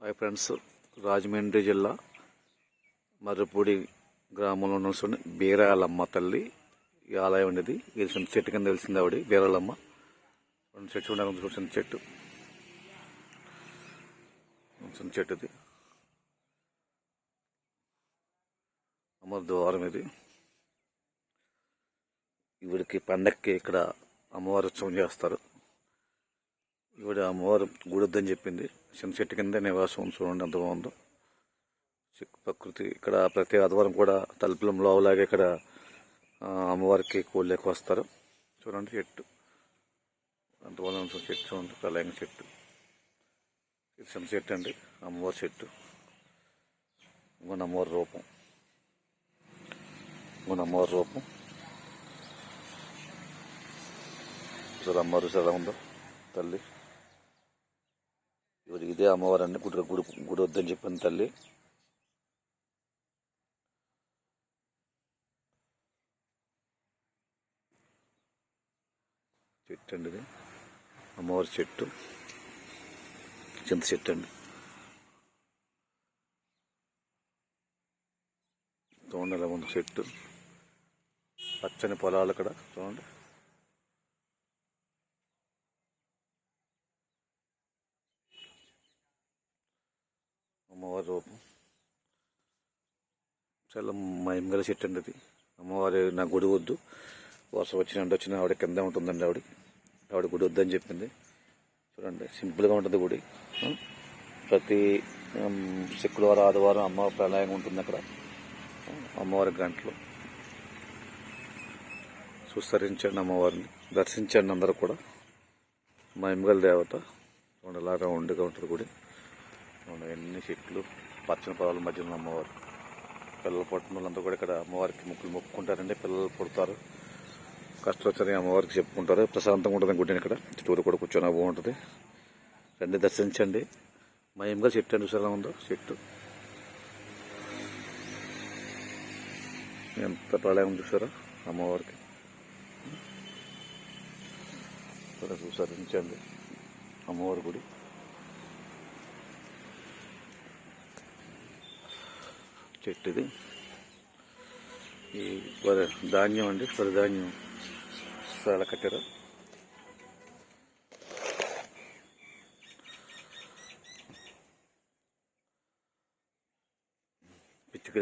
Hi friends Rajahmundry జిల్లా మర్రిపూడి గ్రామంలో ఉన్న బీరాలమ్మ తల్లి ఈ ఆలయం అనేది ఇది చిన్న చెట్టు కింద తెలిసింది ఆవిడ బీరాలమ్మ. రెండు చెట్టు ఉండాలి చిన్న చెట్టు. చిన్న చెట్టుది అమ్మ ద్వారం ఇది. ఈవిడికి పండక్కి ఇక్కడ అమ్మవారి ఉత్సవం చేస్తారు. ఈవిడ అమ్మవారు గుడొద్దని చెప్పింది. చిన్న చెట్టు కింద నివాసం చూడండి ఎంత బాగుందో. ప్రకృతి ఇక్కడ ప్రతి ఆదివారం కూడా తలుపులం లోవలాగా ఇక్కడ అమ్మవారికి కోళ్ళు ఎక్కువ వస్తారు. చూడండి చెట్టు. ఎంత బాగుంది చెట్టు చూడండి ప్రళయం చెట్టు. ఇది చిన్న చెట్టు అండి అమ్మవారి చెట్టు. ఇంకొన అమ్మవారి రూపం. ఇంకొన అమ్మవారి రూపం. చూడ అమ్మవారు చాలా ఉందో తల్లి. ఇవరికి ఇదే అమ్మవారని గుడి గుడి గుడి వద్దని చెప్పింది తల్లి. చెట్టు అండి ఇది. అమ్మవారి చెట్టు. చింత చెట్టు అండి. చూడండి ఎలా ఉంది చెట్టు. పచ్చని పొలాలు ఇక్కడ చూడండి. అమ్మవారి రూపం. చాలా మహిమగల చెట్టు అండి అది. అమ్మవారి నా గుడి వద్దు. వర్షం వచ్చిన వచ్చిన ఆవిడ కింద ఉంటుందండి ఆవిడ. ఆవిడ గుడి వద్దని చెప్పింది. చూడండి సింపుల్గా ఉంటుంది గుడి. ప్రతి శుక్రవారం ఆదివారం అమ్మవారి ప్రళయం ఉంటుంది అక్కడ. అమ్మవారి గంటలు. సుస్తరించండి అమ్మవారిని. దర్శించండి అందరూ కూడా. మహిమగల దేవత. చూడండి ఇలాగా ఉండిగా ఉంటుంది గుడి. ఎన్ని చెట్లు పచ్చని పొలాల మధ్యలో అమ్మవారు. పిల్లలు పుట్టిన వాళ్ళంతా కూడా ఇక్కడ అమ్మవారికి ముక్కులు మొక్కుకుంటారండి. పిల్లలు పుడతారు. కష్టం అమ్మవారికి చెప్పుకుంటారు. ప్రశాంతంగా ఉంటుంది గుడిని ఇక్కడ. చుట్టూరు కూడా కూర్చొని బాగుంటుంది. రండి దర్శించండి. మయంగా చెట్టు అండి. చూసారా ఉందో? చెట్టు. ఎంత ప్రళయం చూసారా అమ్మవారికి. చూసారించండి అమ్మవారి గుడి. చెట్టు ఇది ఈ వరి ధాన్యం అండి వరిధాన్యం చాలా కట్టారు.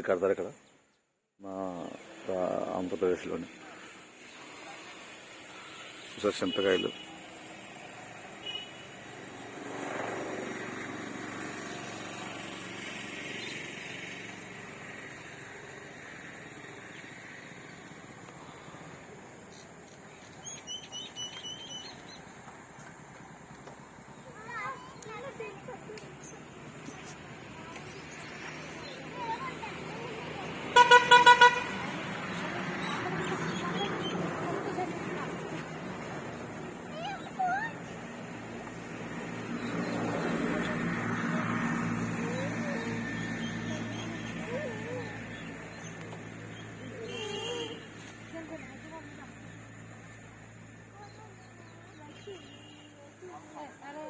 కడతారు ఇక్కడ మా ఆంధ్రప్రదేశ్లోని. చింతకాయలు. a ver.